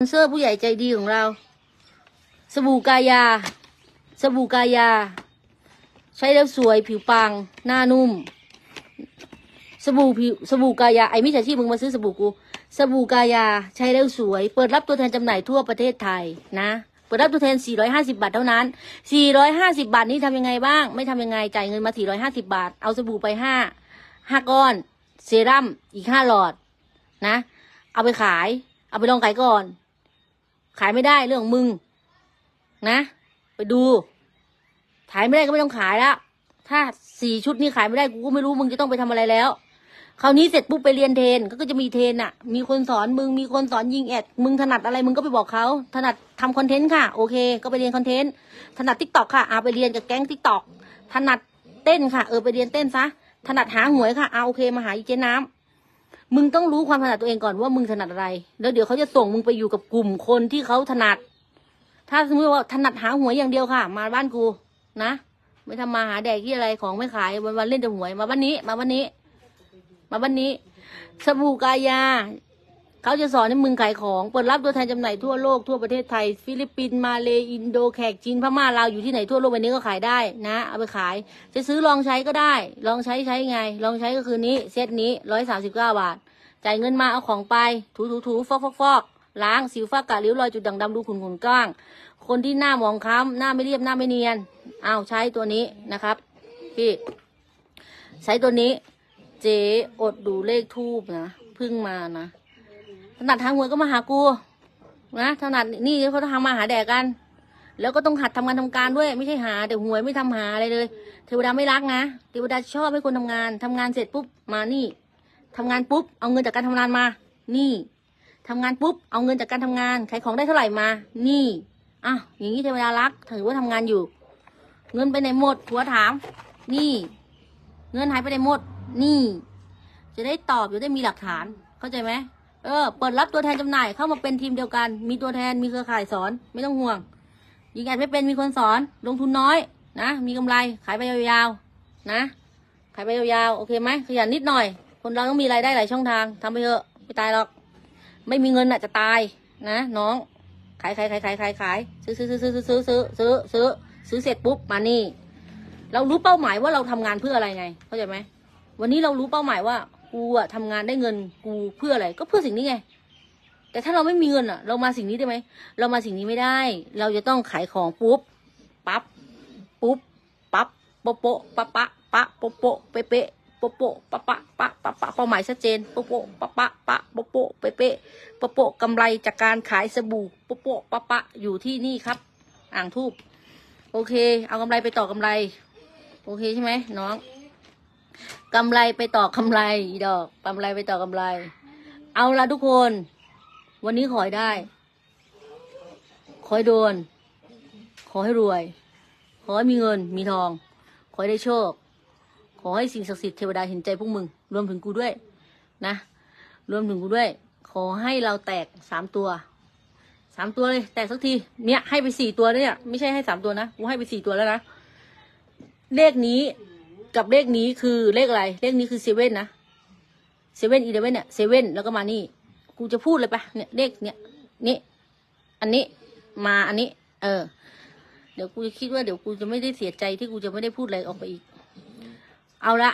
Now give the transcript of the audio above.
อนเซอร์ผู้ใหญ่ใจดีของเรา สบู่กายา สบู่กายา ใช้แล้วสวยผิวปัง หน้านุ่ม สบู่ผิวสบู่กายาไอ้มิจฉาชีพมึงมาซื้อสบู่กู สบู่กายาใช้แล้วสวย เปิดรับตัวแทนจำหน่ายทั่วประเทศไทยนะ เปิดรับตัวแทน 450 บาทเท่านั้น 450 บาทนี้ทำยังไงบ้าง ไม่ทำยังไง จ่ายเงินมา 450 บาท เอาสบู่ไปห้าห้าก้อน เซรั่มอีกห้าหลอดนะ เอาไปขาย เอาไปลองขายก่อน ขายไม่ได้เรื่องมึง นะ ไปดู ขายไม่ได้ก็ไม่ต้องขายแล้วถ้าสี่ชุดนี้ขายไม่ได้กูก็ไม่รู้มึงจะต้องไปทำอะไรแล้วคราวนี้เสร็จปุ๊บไปเรียนเทนก็จะมีเทนอะมีคนสอนมึงมีคนสอนยิงแอดมึงถนัดอะไรมึงก็ไปบอกเขาถนัดทำคอนเทนต์ค่ะโอเค ก็ไปเรียนคอนเทนต์ถนัดทิกตอกค่ะเอาไปเรียนกับแก๊งทิกตอกถนัดเต้นค่ะ เออไปเรียนเต้นซะถนัดหาหวยค่ะเอาโอเคมาหาอีเจน้ำ มึงต้องรู้ความถนัดตัวเองก่อนว่ามึงถนัดอะไร แล้วเดี๋ยวเขาจะส่งมึงไปอยู่กับกลุ่มคนที่เขาถนัด ถ้าสมมติว่าถนัดหาหวยอย่างเดียวค่ะ มาบ้านกูนะไม่ทำมาหาแดกที่อะไรของไม่ขายวันวันเล่นแต่หวยมาวันนี้ มาวันนี้ มาวันนี้สบู่กายา เขาจะสอนให้มึงขายของ เปิดรับตัวแทนจำหน่ายทั่วโลกทั่วประเทศไทย ฟิลิปปินส์มาเลอินโดแขกจีนพม่าลาวอยู่ที่ไหนทั่วโลกวันนี้ก็ขายได้นะ เอาไปขาย จะซื้อลองใช้ก็ได้ ลองใช้ใช้ไง ลองใช้ก็คือนี้เซตนี้ร้อยสามสิบเก้าบาท จ่ายเงินมาเอาของไปถูถูถูฟอกฟอกฟอกล้างสิวฝ้ากระริ้วรอยจุดด่างดำดูขุนขุนก้าง คนที่หน้าหมองคล้ำหน้าไม่เรียบหน้าไม่เนียนเอาใช้ตัวนี้นะครับพี่ใช้ตัวนี้ เจ๊อดดูเลขทูบนะพึ่งมานะ ถนัดทางหวยก็มาหากูนะถนัดนี่เขาทำมาหาแดกกัน แล้วก็ต้องหัดทำงานทำการด้วย ไม่ใช่หาแต่หวยไม่ทำหาอะไรเลย เทวดาไม่รักนะเทวดาชอบให้คนทำงานทำงานเสร็จปุ๊บมานี่ทำงานปุ๊บเอาเงินจากการทำงานมา นี่ทำงานปุ๊บเอาเงินจากการทำงานขายของได้เท่าไหร่มา นี่อะอย่างนี้เทวดารักถือว่าทำงานอยู่ เงินไปไหนหมดผัวถาม นี่ เงินหายไปไหนหมด นี่ จะได้ตอบจะได้มีหลักฐานเข้าใจไหม เออ เปิดรับตัวแทนจำหน่ายเข้ามาเป็นทีมเดียวกัน มีตัวแทนมีเครือข่ายสอนไม่ต้องห่วง ยิงแอดไม่เป็นมีคนสอน ลงทุนน้อยนะ มีกำไรขายไปยาวๆนะ ขายไปยาวๆโอเคไหมขยันนิดหน่อย คนเราต้องมีรายได้หลายช่องทางทำไปเถอะไม่ตายหรอก ไม่มีเงินอะจะตายนะ น้อง ขายขายขายขายขายขายซื้อซื้อซื้อซื้อซื้อซื้อซื้อซื้อซื้อเสร็จปุ๊บมานี่ เรารู้เป้าหมายว่าเราทำงานเพื่ออะไรไงเข้าใจไหมวันนี้เรารู้เป้าหมายว่า กูอะทำงานได้เงินกูเพื่ออะไร ก็เพื่อสิ่งนี้ไง แต่ถ้าเราไม่มีเงินอะเรามาสิ่งนี้ได้ไหมเรามาสิ่งนี้ไม่ได้ เราจะต้องขายของปุ๊บปั๊บปุ๊บปั๊บโปโปปะปะปะโปโปะเป๊ะเปโปโปปะปะปะปะปะเป้าหมายชัดเจนโปโปปะปะปะโปโปเป๊ะเปโปโปกำไรจากการขายสบู่โปโปปะปะอยู่ที่นี่ครับ อ่างทูบโอเค เอากำไรไปต่อกำไร โอเคใช่ไหมน้อง กำไรไปต่อกำไรอีดอกกำไรไปต่อกำไร เอาละทุกคน วันนี้ขอให้ได้ ขอให้โดน ขอให้รวย ขอให้มีเงิน มีทอง ขอให้ได้โชค ขอให้สิ่งศักดิ์สิทธิ์เทวดาเห็นใจพวกมึง รวมถึงกูด้วย นะ รวมถึงกูด้วย ขอให้เราแตกสามตัวสามตัวเลย แตกสักที เนี่ยให้ไปสี่ตัวเนี่ย ไม่ใช่ให้สามตัวนะ กูให้ไปสี่ตัวแล้วนะ เลขนี้ กับเลขนี้คือเลขอะไร เลขนี้คือเซเว่นนะเซเว่นอีเลเว่นเนี่ยเซเว่นแล้วก็มานี่ กูจะพูดเลยปะเนี่ยเลขเนี่ยนี่อันนี้มาอันนี้ เออ เดี๋ยวกูจะคิดว่าเดี๋ยวกูจะไม่ได้เสียใจที่กูจะไม่ได้พูดอะไรออกไปอีก เอาละ